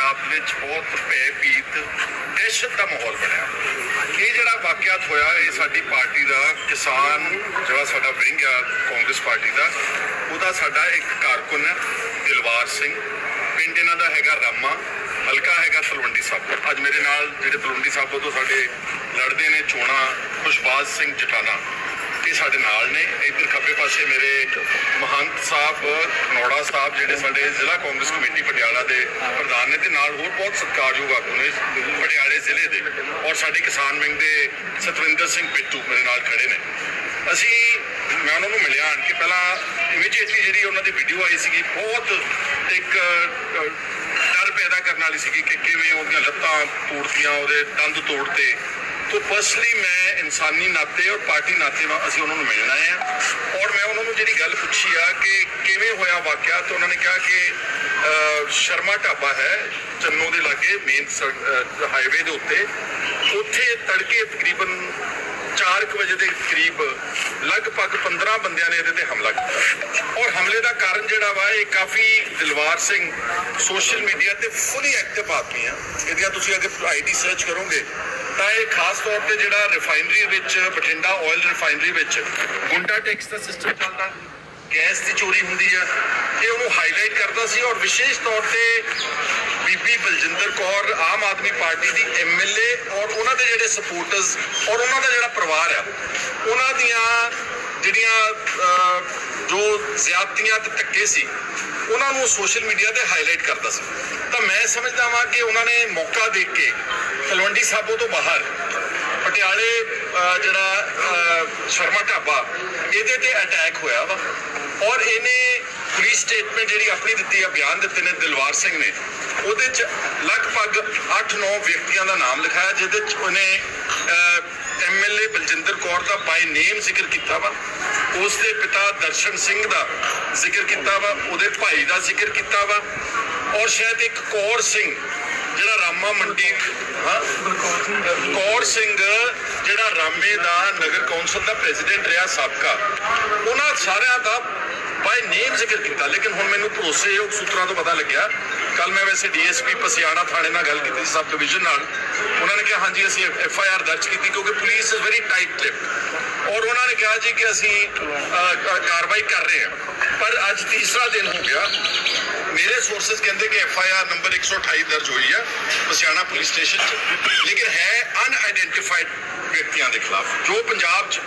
ਪੰਜਾਬ ਵਿੱਚ ਬਹੁਤ ਭੈ ਭੀਤ, ਦਹਿਸ਼ਤ ਦਾ ਮਾਹੌਲ ਬਣਿਆ। ਇਹ ਜਿਹੜਾ ਵਾਕਿਆਤ ਹੋਇਆ, ਇਹ ਸਾਡੀ ਪਾਰਟੀ ਦਾ ਕਿਸਾਨ, ਜਿਹੜਾ ਸਾਡਾ ਵਿੰਗ ਆ, ਕਾਂਗਰਸ ਪਾਰਟੀ ਦਾ, ਉਹਦਾ ਸਾਡਾ ਇੱਕ ਕਾਰਕੁਨ ਹੈ ਦਿਲਵਾਰ ਸਿੰਘ। ਪਿੰਡ ਇਹਨਾਂ ਦਾ ਹੈਗਾ ਰਾਮਾ, ਹਲਕਾ ਹੈਗਾ ਤਲਵੰਡੀ ਸਾਬੋ ਅੱਜ ਮੇਰੇ ਨਾਲ ਜਿਹੜੇ ਤਲਵੰਡੀ ਸਾਬੋ ਤੋਂ ਸਾਡੇ ਲੜਦੇ ਨੇ, ਚੋਣਾ, ਖੁਸ਼ਬਾਜ਼ ਸਿੰਘ ਜਟਾਣਾ, ਇਹ ਸਾਡੇ ਨਾਲ ਨੇ। ਇੱਧਰ ਖੱਬੇ ਪਾਸੇ ਮੇਰੇ ਸਾਹਿਬ ਨੋੜਾ ਸਾਹਿਬ ਜਿਹੜੇ ਸਾਡੇ ਜ਼ਿਲ੍ਹਾ ਕਾਂਗਰਸ ਕਮੇਟੀ ਪਟਿਆਲਾ ਦੇ ਪ੍ਰਧਾਨ ਨੇ ਤੇ ਨਾਲ ਹੋਰ ਬਹੁਤ ਸਤਿਕਾਰਯੋਗ ਆਗੂ ਨੇ ਪਟਿਆਲੇ ਜ਼ਿਲ੍ਹੇ ਦੇ ਔਰ ਸਾਡੇ ਕਿਸਾਨ ਵਿੰਗ ਦੇ ਸਤਵਿੰਦਰ ਸਿੰਘ ਪਿੱਟੂ ਮੇਰੇ ਨਾਲ ਖੜੇ ਨੇ। ਅਸੀਂ, ਮੈਂ ਉਹਨਾਂ ਨੂੰ ਮਿਲਿਆ ਕਿ ਪਹਿਲਾਂ ਇਮੀਡੀਏਟਲੀ ਜਿਹੜੀ ਉਹਨਾਂ ਦੀ ਵੀਡੀਓ ਆਈ ਸੀਗੀ, ਬਹੁਤ ਇੱਕ ਡਰ ਪੈਦਾ ਕਰਨ ਵਾਲੀ ਸੀਗੀ ਕਿ ਕਿਵੇਂ ਉਹਦੀਆਂ ਲੱਤਾਂ ਤੋੜਤੀਆਂ, ਉਹਦੇ ਦੰਦ ਤੋੜਤੇ। ਤੋ ਪਰਸਨਲੀ ਮੈਂ ਇਨਸਾਨੀ ਨਾਤੇ ਔਰ ਪਾਰਟੀ ਨਾਤੇ ਨਾਲ ਅਸੀਂ ਉਹਨਾਂ ਨੂੰ ਮਿਲਣਾ ਹੈ ਔਰ ਮੈਂ ਉਹਨਾਂ ਨੂੰ ਜਿਹੜੀ ਗੱਲ ਪੁੱਛੀ ਆ ਕਿ ਕਿਵੇਂ ਹੋਇਆ ਵਾਕਿਆ ਤਾਂ ਉਹਨਾਂ ਨੇ ਕਿਹਾ ਕਿ ਸ਼ਰਮਾ ਢਾਬਾ ਹੈ ਚੰਨੋ ਦੇ ਲਾਗੇ ਮੇਨ ਹਾਈਵੇ ਦੇ ਉੱਤੇ। ਉੱਥੇ ਤੜਕੇ ਤਕਰੀਬਨ 4 ਵਜੇ ਦੇ ਕਰੀਬ ਲਗਭਗ 15 ਬੰਦਿਆਂ ਨੇ ਇਹਦੇ ਤੇ ਹਮਲਾ ਕੀਤਾ। ਔਰ ਹਮਲੇ ਦਾ ਕਾਰਨ ਜਿਹੜਾ ਵਾ, ਇਹ ਕਾਫੀ ਦਿਲਵਾਰ ਸਿੰਘ ਸੋਸ਼ਲ ਮੀਡੀਆ ਤੇ ਫੁੱਲੀ ਐਕਟਿਵ ਆਦਮੀ ਆ। ਇਹਦੀਆਂ ਤੁਸੀਂ ਅਗਰ ਆਈਡੀ ਸਰਚ ਕਰੋਗੇ, ਤਾਂ ਇਹ ਖਾਸ ਤੌਰ ਤੇ ਜਿਹੜਾ ਰਿਫਾਈਨਰੀ ਵਿੱਚ, ਬਠਿੰਡਾ ਆਇਲ ਰਿਫਾਈਨਰੀ ਵਿੱਚ ਗੁੰਡਾ ਟੈਕਸ ਦਾ ਸਿਸਟਮ ਚੱਲਦਾ। ਗੈਸ ਦੀ ਚੋਰੀ ਹੁੰਦੀ ਆ, ਇਹ ਉਹਨੂੰ ਹਾਈਲਾਈਟ ਕਰਦਾ ਸੀ ਔਰ ਵਿਸ਼ੇਸ਼ ਤੌਰ ਤੇ ਬੀਬੀ ਬਲਜਿੰਦਰ ਕੌਰ ਆਮ ਆਦਮੀ ਪਾਰਟੀ ਦੀ ਐਮਐਲਏ ਔਰ ਉਹਨਾਂ ਦੇ ਜਿਹੜੇ ਸਪੋਰਟਰਸ ਔਰ ਉਹਨਾਂ ਦਾ ਜਿਹੜਾ ਪਰਿਵਾਰ ਆ, ਉਹਨਾਂ ਦੀਆਂ ਜਿਹੜੀਆਂ ਜੋ ਜ਼ਿਆਦਤੀਆਂ ਤੇ ਧੱਕੇ ਸੀ, ਉਹਨਾਂ ਨੂੰ ਸੋਸ਼ਲ ਮੀਡੀਆ ਤੇ ਹਾਈਲਾਈਟ ਕਰਦਾ ਸੀ। ਤਾਂ ਮੈਂ ਸਮਝਦਾ ਵਾਂ ਕਿ ਉਹਨਾਂ ਨੇ ਮੌਕਾ ਦੇ ਕੇ ਤਲਵੰਡੀ ਸਾਬੋ ਤੋਂ ਬਾਹਰ ਪਟਿਆਲੇ ਜਿਹੜਾ ਸ਼ਰਮਾ ਢਾਬਾ, ਇਹਦੇ ਤੇ ਅਟੈਕ ਹੋਇਆ ਵਾ। ਔਰ ਇਹਨੇ ਪੁਲਿਸ ਸਟੇਟਮੈਂਟ ਜਿਹੜੀ ਆਪਣੀ ਦਿੱਤੀ ਆ, ਬਿਆਨ ਦਿੱਤੇ ਨੇ ਦਿਲਵਾਰ ਸਿੰਘ ਨੇ। ਉਹਦੇ ਚ ਲਗਭਗ 8-9 ਵਿਅਕਤੀਆਂ ਦਾ ਨਾਮ ਲਿਖਾਇਆ, ਜਿਹਦੇ ਚ ਉਹਨੇ ਐਮਐਲਏ ਬਲਜਿੰਦਰ ਕੌਰ ਦਾ ਬਾਈ ਨੇਮ ਜ਼ਿਕਰ ਕੀਤਾ ਵਾ। ਉਸ ਦੇ ਪਿਤਾ ਦਰਸ਼ਨ ਸਿੰਘ ਦਾ ਜ਼ਿਕਰ ਕੀਤਾ ਵਾ, ਉਹਦੇ ਭਾਈ ਦਾ ਜ਼ਿਕਰ ਕੀਤਾ ਵਾ। ਔਰ ਸ਼ਾਇਦ ਇੱਕ ਕੌਰ ਸਿੰਘ ਜਿਹੜਾ ਰਾਮਾ ਮੰਡੀ, ਹਾਂ? ਕੌਰ ਸਿੰਘ, ਜਿਹੜਾ ਰਾਮੇ ਦਾ ਨਗਰ ਕੌਂਸਲ ਦਾ ਪ੍ਰੈਜ਼ੀਡੈਂਟ ਰਿਹਾ ਸਾਬਕਾ, ਉਹਨਾਂ ਸਾਰਿਆਂ ਦਾ ਬਾਈ ਨੇਮ ਜ਼ਿਕਰ ਕੀਤਾ। ਲੇਕਿਨ ਹੁਣ ਮੈਨੂੰ ਭਰੋਸੇਯੋਗ ਸੂਤਰਾਂ ਤੋਂ ਪਤਾ ਲੱਗਿਆ ਕੱਲ ਮੈਂ ਵੈਸੇ ਡੀਐਸਪੀ ਪਸਿਆਣਾ ਥਾਣੇ ਨਾਲ ਗੱਲ ਕੀਤੀ ਸੀ ਸਬ ਡਿਵੀਜ਼ਨ ਨਾਲ। ਉਹਨਾਂ ਨੇ ਕਿਹਾ, ਹਾਂਜੀ, ਅਸੀਂ ਐਫ ਆਈ ਆਰ ਦਰਜ ਕੀਤੀ ਕਿਉਂਕਿ police is very tight lip ਔਰ ਉਹਨਾਂ ਨੇ ਕਿਹਾ ਜੀ ਕਿ ਅਸੀਂ ਕਾਰਵਾਈ ਕਰ ਰਹੇ ਹਾਂ। ਪਰ ਅੱਜ ਤੀਸਰਾ ਦਿਨ ਹੋ ਗਿਆ। ਮੇਰੇ ਸੋਰਸਸ ਕਹਿੰਦੇ ਕਿ ਐਫ ਆਈ ਆਰ ਨੰਬਰ 128 ਦਰਜ ਹੋਈ ਹੈ ਪਸਿਆਣਾ ਪੁਲਿਸ ਸਟੇਸ਼ਨ 'ਚ। ਲੇਕਿਨ ਹੈ ਅਨਆਇਡੈਂਟੀਫਾਈਡ ਵਿਅਕਤੀਆਂ ਦੇ ਖਿਲਾਫ, ਜੋ ਪੰਜਾਬ 'ਚ